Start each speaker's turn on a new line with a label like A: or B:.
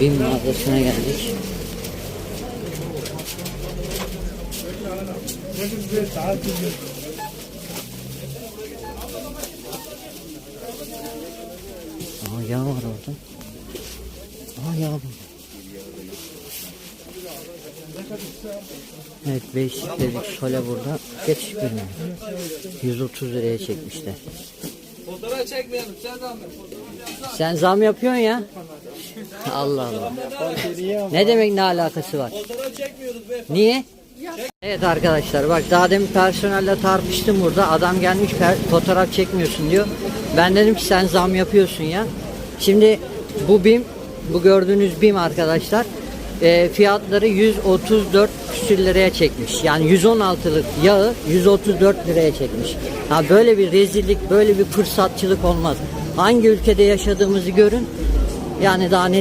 A: BİM mağazasına geldik. Aa yağ var orada. Aa yağ var. Evet basic dedik şöyle burada. Geç birine. 130 liraya çekmişler.
B: Fotoğraf çekmeyelim sen de
A: Sen zam yapıyorsun ya. Allah Allah. Ne demek ne alakası var? Niye? Evet arkadaşlar bak daha demin personelle tartıştım burada. Adam gelmiş fotoğraf çekmiyorsun diyor. Ben dedim ki sen zam yapıyorsun ya. Şimdi bu BİM bu gördüğünüz BİM arkadaşlar e, fiyatları 134 küsür liraya çekmiş. Yani 116'lık yağı 134 liraya çekmiş. Ha böyle bir rezillik, böyle bir fırsatçılık olmaz. Hangi ülkede yaşadığımızı görün. Yani daha ne